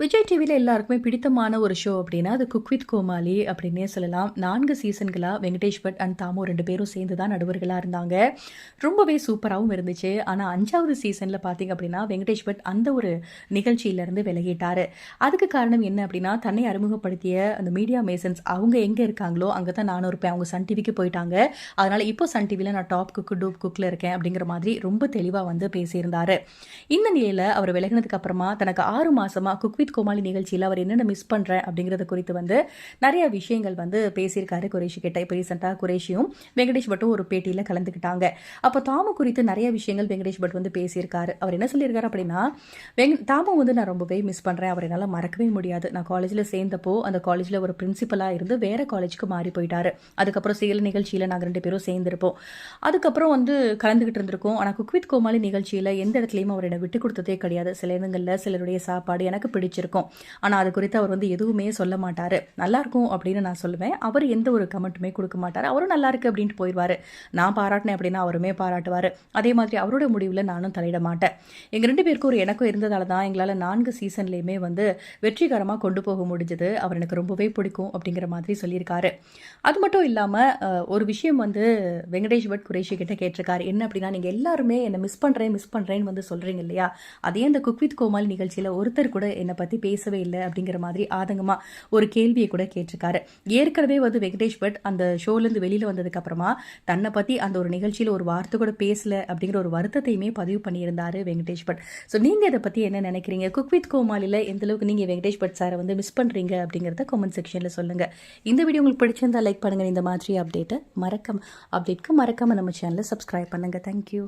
விஜய் டிவியில் எல்லாருக்குமே பிடித்தமான ஒரு ஷோ அப்படின்னா அது குக் வித் கோமாளி அப்படின்னே சொல்லலாம். நான்கு சீசன்களாக வெங்கடேஷ் பட் அண்ட் தாமு ரெண்டு பேரும் சேர்ந்து தான் நடுவர்களாக இருந்தாங்க. ரொம்பவே சூப்பராகவும் இருந்துச்சு. ஆனால் அஞ்சாவது சீசனில் பார்த்தீங்க அப்படின்னா வெங்கடேஷ் பட் அந்த ஒரு நிகழ்ச்சியிலேருந்து விலகிட்டார். அதுக்கு காரணம் என்ன அப்படின்னா தன்னை அறிமுகப்படுத்திய அந்த மீடியா மேசன்ஸ் அவங்க எங்கே இருக்காங்களோ அங்கே தான் நானும் இருப்பேன். அவங்க சன் டிவிக்கு போயிட்டாங்க. அதனால் இப்போ சன் டிவியில் நான் டாப் குக்கு டூப் குக்கில் இருக்கேன் அப்படிங்கிற மாதிரி ரொம்ப தெளிவாக வந்து பேசியிருந்தார். இந்த நிலையில் அவர் விலகினதுக்கு அப்புறமா தனக்கு ஆறு மாதமாக குக் வித் கோமாளி நிகழ்ச்சியில் அவர் என்னென்ன மிஸ் பண்ணுறேன் அப்படிங்கிறத குறித்து வந்து நிறைய விஷயங்கள் வந்து பேசியிருக்காரு குரேஷி கிட்ட. இப்போ ரீசெண்டாக குரேஷியும் வெங்கடேஷ் பட்டும் ஒரு பேட்டியில் கலந்துக்கிட்டாங்க. அப்போ தாமு குறித்து நிறைய விஷயங்கள் வெங்கடேஷ் பட் வந்து பேசியிருக்காரு. அவர் என்ன சொல்லியிருக்காரு அப்படின்னா வெங் தாமு வந்து நான் ரொம்பவே மிஸ் பண்ணுறேன் அவர் என்னால் மறக்கவே முடியாது. நான் காலேஜில் சேர்ந்தப்போ அந்த காலேஜில் ஒரு பிரின்சிபலாக இருந்து வேற காலேஜுக்கு மாறி போயிட்டாரு. அதுக்கப்புறம் செயல் நிகழ்ச்சியில் நாங்கள் ரெண்டு பேரும் சேர்ந்திருப்போம். அதுக்கப்புறம் வந்து கலந்துக்கிட்டு இருந்திருக்கோம். ஆனால் குக்வித் கோமாளி நிகழ்ச்சியில் எந்த இடத்துலையும் அவர் என்னை விட்டு கொடுத்ததே கிடையாது. சில இடங்களில் சிலருடைய சாப்பாடு எனக்கு பிடிச்ச வச்சுருக்கோம். ஆனால் அது குறித்து அவர் வந்து எதுவுமே சொல்ல மாட்டார். நல்லாயிருக்கும் அப்படின்னு நான் சொல்லுவேன். அவர் எந்த ஒரு கமெண்ட்டுமே கொடுக்க மாட்டார். அவரும் நல்லா இருக்கு அப்படின்ட்டு போயிடுவார். நான் பாராட்டினேன் அப்படின்னா அவருமே பாராட்டுவார். அதே மாதிரி அவரோட முடிவில் நானும் தலையிட மாட்டேன். எங்கள் ரெண்டு பேருக்கும் ஒரு எனக்கும் இருந்ததால தான் எங்களால் நான்கு சீசன்லேயுமே வந்து வெற்றிகரமாக கொண்டு போக முடிஞ்சது. அவர் எனக்கு ரொம்பவே பிடிக்கும் அப்படிங்கிற மாதிரி சொல்லியிருக்காரு. அது மட்டும் இல்லாமல் ஒரு விஷயம் வந்து வெங்கடேஷ் பட் குரேஷி கிட்ட கேட்டிருக்காரு. என்ன அப்படின்னா நீங்கள் எல்லாருமே என்னை மிஸ் பண்ணுறேன் மிஸ் பண்ணுறேன்னு வந்து சொல்கிறீங்க இல்லையா? அதே அந்த குக் வித் கோமால் நிகழ்ச்சியில் ஒருத்தர் கூட என்னை பற்றி பற்றி பேசவே இல்லை அப்படிங்கிற மாதிரி ஆதங்கமாக ஒரு கேள்வியை கூட கேட்டிருக்காரு. ஏற்கனவே வந்து வெங்கடேஷ் பட் அந்த ஷோலேருந்து வெளியில் வந்ததுக்கப்புறமா தன்னை பற்றி அந்த ஒரு நிகழ்ச்சியில் ஒரு வார்த்தை கூட பேசலை அப்படிங்கிற ஒரு வருத்தத்தையுமே பதிவு பண்ணியிருந்தாரு வெங்கடேஷ் பட். ஸோ நீங்கள் இதை பற்றி என்ன நினைக்கிறீங்க? குக் வித் கோமாலியில் எந்தளவுக்கு நீங்கள் வெங்கடேஷ் பட் சாரை வந்து மிஸ் பண்ணுறீங்க அப்படிங்கிறத கமெண்ட் செக்ஷனில் சொல்லுங்கள் இந்த வீடியோ உங்களுக்கு பிடிச்சிருந்தா லைக் பண்ணுங்கள் இந்த மாதிரி அப்டேட்டை மறக்காம அப்டேட்க்கு மறக்காமல் நம்ம சேனலை சப்ஸ்கிரைப் பண்ணுங்கள் தேங்க்யூ